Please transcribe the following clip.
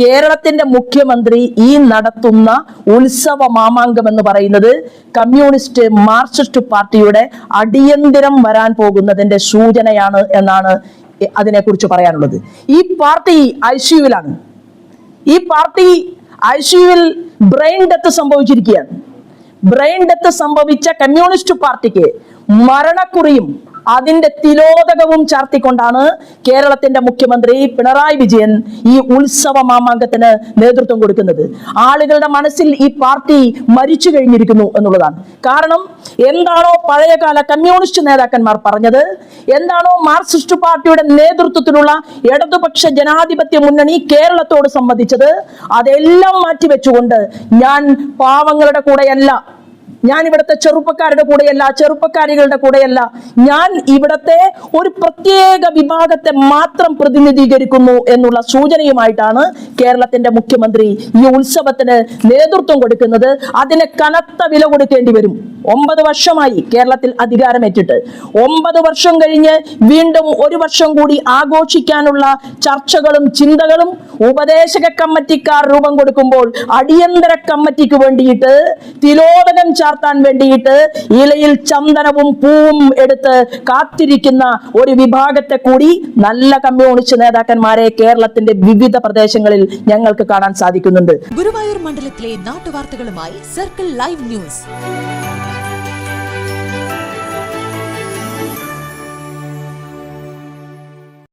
കേരളത്തിന്റെ മുഖ്യമന്ത്രി ഈ നടത്തുന്ന ഉത്സവ മാമാങ്കം എന്ന് പറയുന്നത് കമ്മ്യൂണിസ്റ്റ് മാർക്സിസ്റ്റ് പാർട്ടിയുടെ അടിയന്തിരം വരാൻ പോകുന്നതിന്റെ സൂചനയാണ് എന്നാണ് അതിനെക്കുറിച്ച് പറയാനുള്ളത്. ഈ പാർട്ടി ഐ ഈ പാർട്ടി ഐ ബ്രെയിൻ ഡെത്ത് സംഭവിച്ചിരിക്കുകയാണ്. ബ്രെയിൻ ഡെത്ത് സംഭവിച്ച കമ്മ്യൂണിസ്റ്റ് പാർട്ടിക്ക് മരണക്കുറിയും അതിന്റെ തിലോദകവും ചാർത്തിക്കൊണ്ടാണ് കേരളത്തിന്റെ മുഖ്യമന്ത്രി പിണറായി വിജയൻ ഈ ഉത്സവ മാമാങ്കത്തിന് നേതൃത്വം കൊടുക്കുന്നത്. ആളുകളുടെ മനസ്സിൽ ഈ പാർട്ടി മരിച്ചു കഴിഞ്ഞിരിക്കുന്നു എന്നുള്ളതാണ്. കാരണം എന്താണോ പഴയകാല കമ്മ്യൂണിസ്റ്റ് നേതാക്കന്മാർ പറഞ്ഞത് എന്താണോ മാർക്സിസ്റ്റ് പാർട്ടിയുടെ നേതൃത്വത്തിലുള്ള ഇടതുപക്ഷ ജനാധിപത്യ മുന്നണി കേരളത്തോട് സംബന്ധിച്ചത് അതെല്ലാം മാറ്റിവെച്ചുകൊണ്ട് ഞാൻ പാവങ്ങളുടെ കൂടെയല്ല ഞാൻ ഇവിടുത്തെ ചെറുപ്പക്കാരുടെ കൂടെയല്ല ചെറുപ്പക്കാരികളുടെ കൂടെയല്ല. ഞാൻ ഇവിടത്തെ ഒരു പ്രത്യേക വിഭാഗത്തെ മാത്രം പ്രതിനിധീകരിക്കുന്നു എന്നുള്ള സൂചനയുമായിട്ടാണ് കേരളത്തിന്റെ മുഖ്യമന്ത്രി ഈ ഉത്സവത്തിന് നേതൃത്വം കൊടുക്കുന്നത്. അതിന് കനത്ത വില കൊടുക്കേണ്ടി വരും. ഒമ്പത് വർഷമായി കേരളത്തിൽ അധികാരമേറ്റിട്ട്. ഒമ്പത് വർഷം കഴിഞ്ഞ് വീണ്ടും ഒരു വർഷം കൂടി ആഘോഷിക്കാനുള്ള ചർച്ചകളും ചിന്തകളും ഉപദേശക കമ്മിറ്റിക്കാർ രൂപം കൊടുക്കുമ്പോൾ അടിയന്തര കമ്മിറ്റിക്ക് വേണ്ടിയിട്ട് തിലോദനം ചാർത്താൻ വേണ്ടിയിട്ട് ഇലയിൽ ചന്ദനവും പൂവും എടുത്ത് കാത്തിരിക്കുന്ന ഒരു വിഭാഗത്തെ കൂടി നല്ല കമ്മ്യൂണിസ്റ്റ് നേതാക്കന്മാരെ കേരളത്തിന്റെ വിവിധ പ്രദേശങ്ങളിൽ ഞങ്ങൾക്ക് കാണാൻ സാധിക്കുന്നുണ്ട്. ഗുരുവായൂർ മണ്ഡലത്തിലെ നാട്ടുവാർത്തകളുമായി സർക്കിൾ ലൈവ് ന്യൂസ്.